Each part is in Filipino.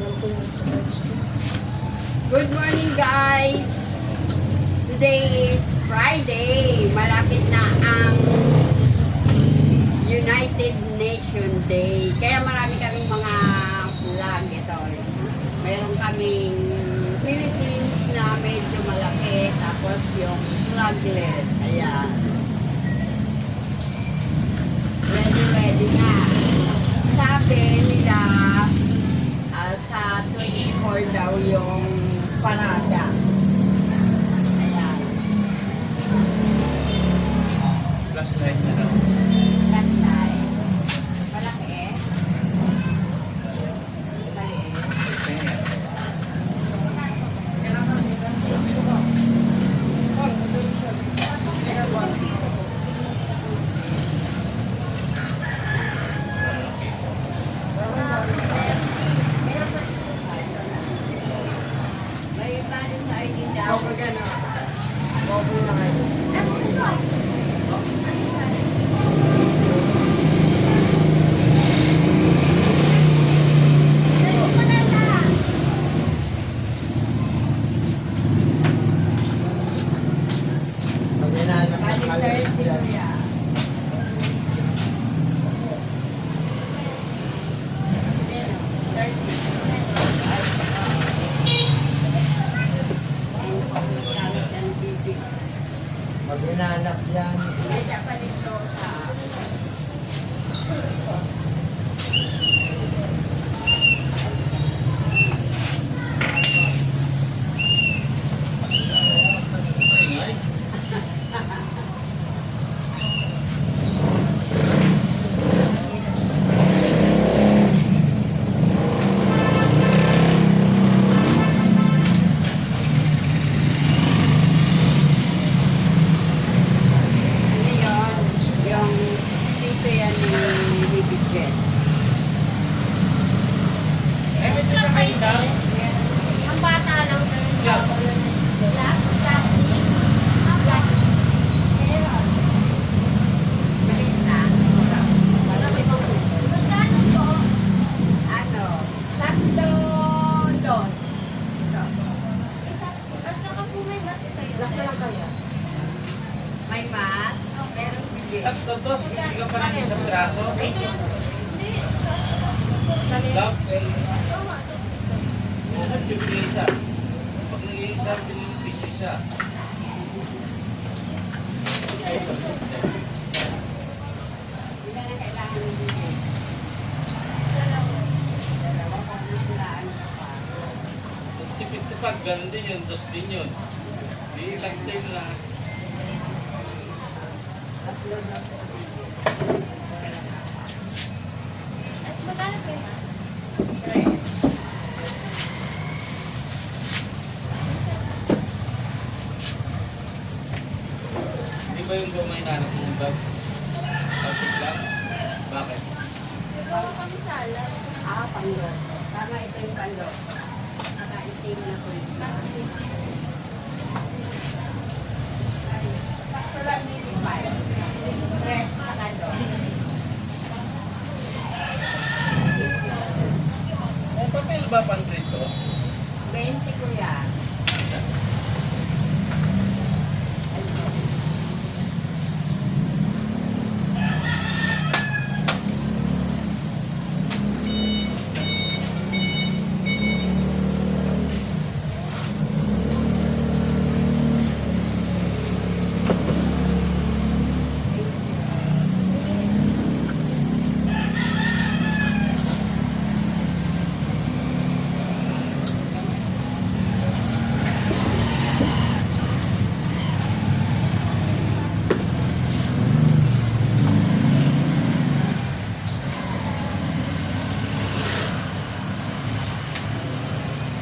Good morning guys! Today is Friday. Malapit na ang United Nation Day. Kaya marami kaming mga vlog ito. Meron kaming Philippines na medyo malaki. Tapos yung flaglet. Ayan. Ready, ready na. Ganun din yun. Dos din yun. Di tagtay na lang. Tatlo na po. At magkano po? Tres. Di ba yung gamay na anak mong bag? Plastic lang? Bakit? Ikaw kami salad. Ah, panglo. Tama, ito yung panglo. May papel ba pang rito? 20 kuya.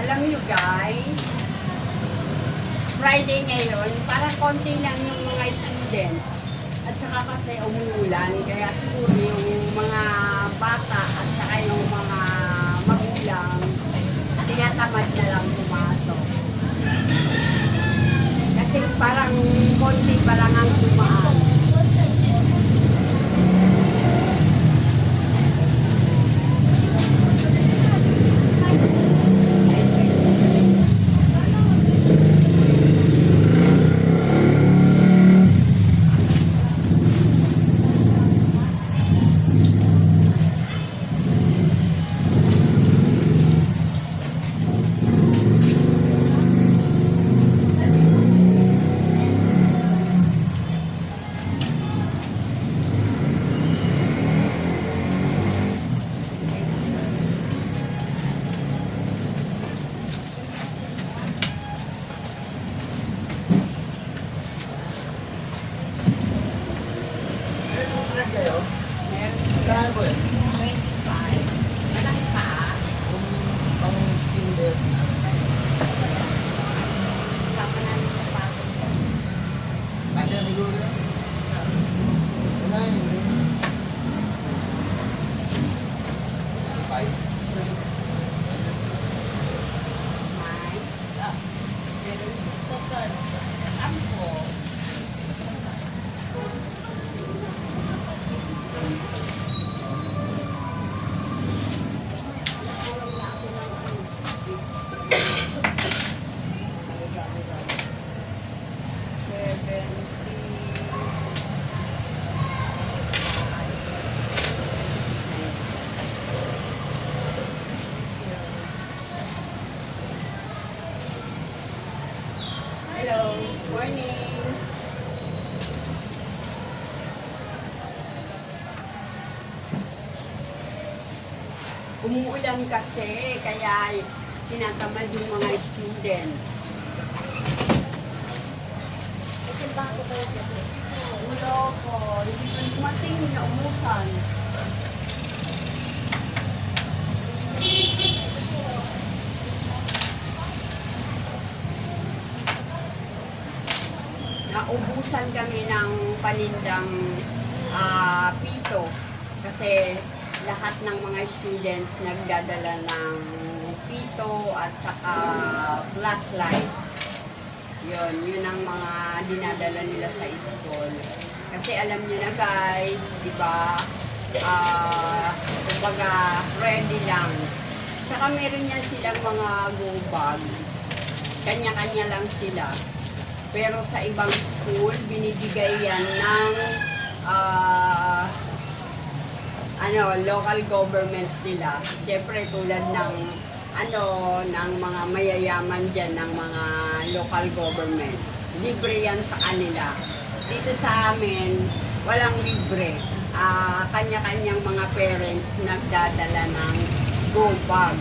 Alam niyo guys, Friday ngayon, parang konti lang yung mga students. At saka kasi umuulan, kaya siguro yung mga bata at saka yung mga magulang, tinatamad na lang pumasok. Kasi parang konti pa lang ang dumaan. Umuulan kasi, kaya tinatamad yung mga students. Ulo ko, hindi pa dumating na umusan. Naubusan kami ng panindang ah, pito kasi lahat ng mga students nagdadala ng pito at saka flashlight. Yun, yun ang mga dinadala nila sa school. Kasi alam niyo na guys, di ba, ah, kumbaga, ready lang. Tsaka meron yan silang mga go bag. Kanya-kanya lang sila. Pero sa ibang school, binibigay yan ng ah, ano, local government nila. Siyempre tulad ng ano, ng mga mayayaman dyan, ng mga local government. Libre yan sa kanila. Dito sa amin, walang libre. Ah, kanya-kanyang mga parents nagdadala ng go bag.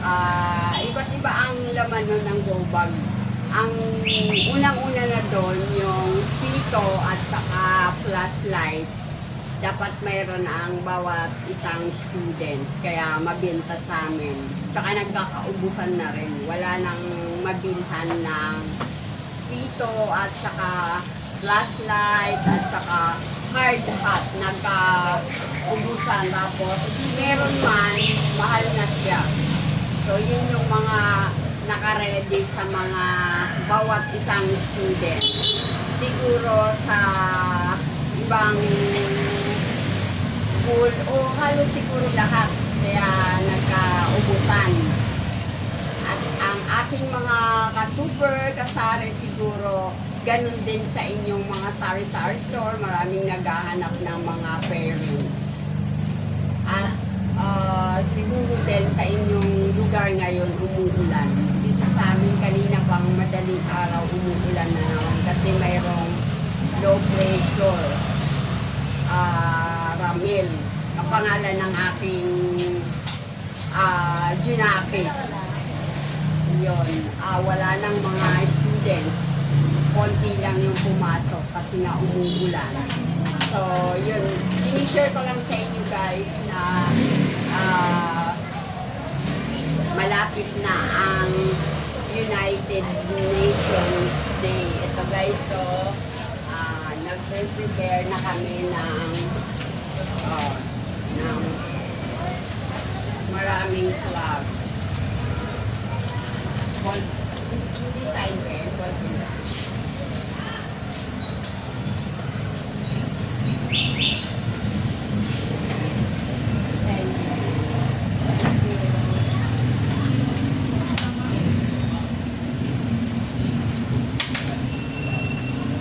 Ah, iba't iba ang laman nun ng go bag. Ang unang-una na doon, yung pito at saka flashlight, dapat mayroon ang bawat isang students, kaya mabenta sa amin. Tsaka nagkakaubusan na rin. Wala nang mabilhan ng pito at saka flashlight at saka hard hat. Nagkaubusan. Tapos meron man, mahal na siya. So yun yung mga nakaredy sa mga bawat isang student. Siguro sa ibang school o halos siguro lahat kaya nagkaubusan. At ang aking mga ka-super, kasari siguro, ganun din sa inyong mga sari-sari store, maraming naghahanap ng mga parents. At ah, siguro din sa inyong lugar ngayon umuulan. Dito sa amin kanina pang madaling araw umuulan na naman kasi mayroong low pressure. Ah, Ramil, ang pangalan ng aking ah, Junakis. Yun, ah, wala nang mga students. Konti lang yung pumasok kasi nga umuulan. So, yun, sinishare ko lang sa inyo guys na ah, malapit na ang United Nations Day. Ito guys, so, ah, nag-prepare na kami ng, ah, ng maraming flag. Col- Design ba yun? Col-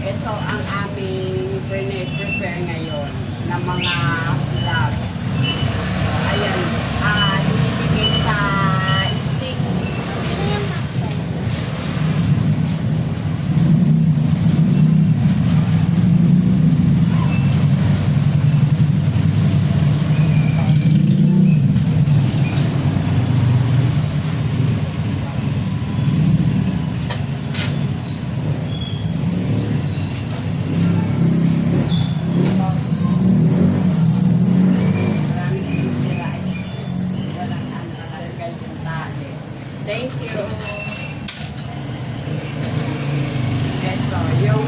Ito ang aming prepare ngayon ng mga vlog. Ayan, ah, dinidikit sa stick. Ano yung master? Maraming sira eh. Walang ano, nakalagay yung tali. Thank you. Ito, yung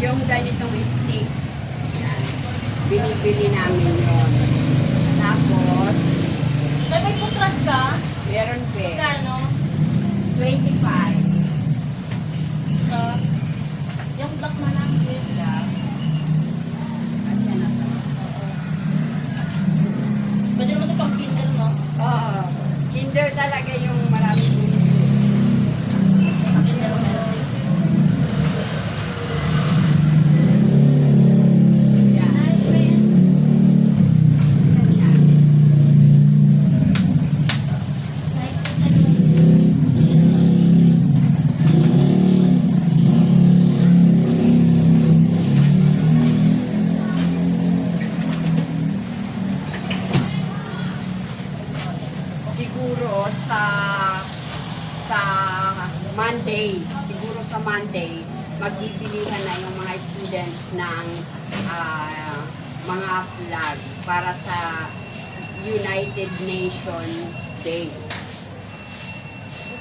yung ganitong stick. Yan. Binibili namin yon. Tapos, Dahil may contract ka, meron pa kano? 25. So, yung black na lang, wait lang. Kasi na to. Pwede naman ito pang kinder, no? Oo. Kinder talaga yung siguro sa sa Monday, siguro sa Monday, magbibilihan na yung mga students ng ah, mga flag para sa United Nations Day.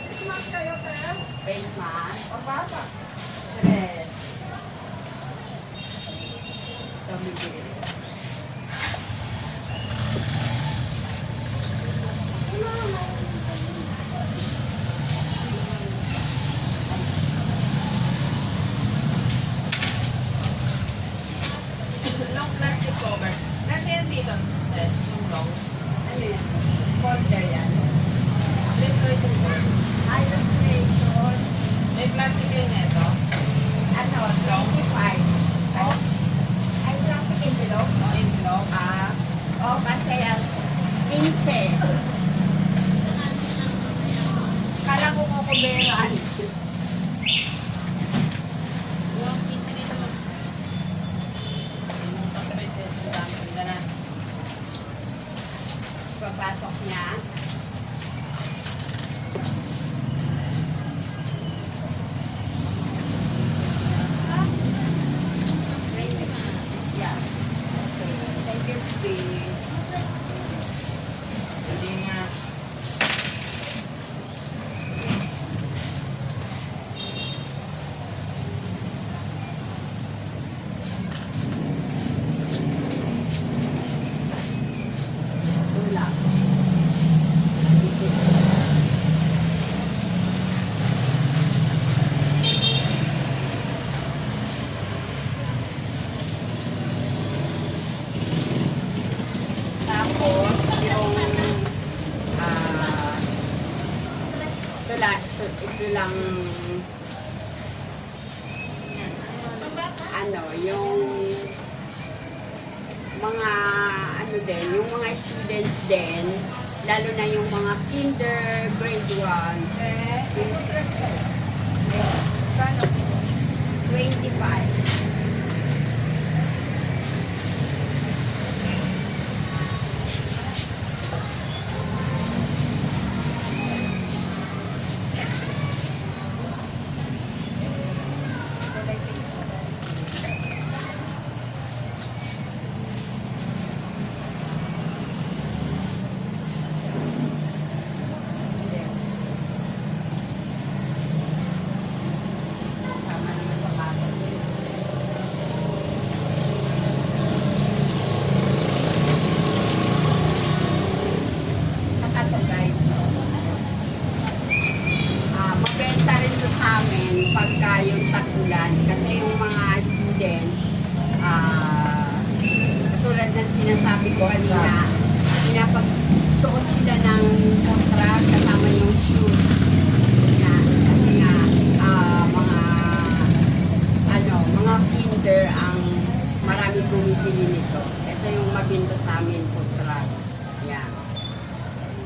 Christmas kayo, Tel? Face mask. O bata? Tres. Tumigil. Long plastic cover. Nasa yan dito? Yes, yung long. Ano yan? Folder yan. Illustration board. Illustration. May plastic din ito. Ano? 25. Oh. Ay, plastic envelope? No envelope. Ah. Oh, kasi yan. 15. Kala ko kukuberan. Yung PC dito. Yung tapos sa dami ng dala. Papasok niya. Yeah. Okay. Thank you, Steve. Hindi nga. Wala. Tapos, yung ah ito lang, ito, lang ano, yung mga ano din, yung mga students din, lalo na yung mga kinder, grade 1, Eh, ito tres kayo. 25. Tama naman sa bata. Saka to guys, ah mabenta rin to sa amin pagka yung tagulan. Kasi yung mga students, ah katulad ng sinasabi ko kanina, pinapagsuot sila ng contract kasama yung shoes. Yan. Kasi nga, ah, mga ano, mga kinder ang bumibili nito. Ito yung mabinto sa amin food truck. Yan.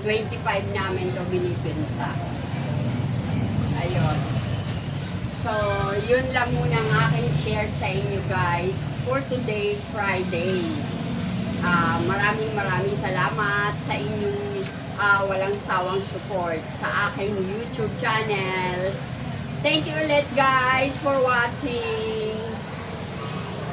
25 namin to binibenta. Ayun. So, yun lang muna ang aking share sa inyo guys for today, Friday. Ah, maraming maraming salamat sa inyong ah, walang sawang support sa aking YouTube channel. Thank you ulit guys for watching.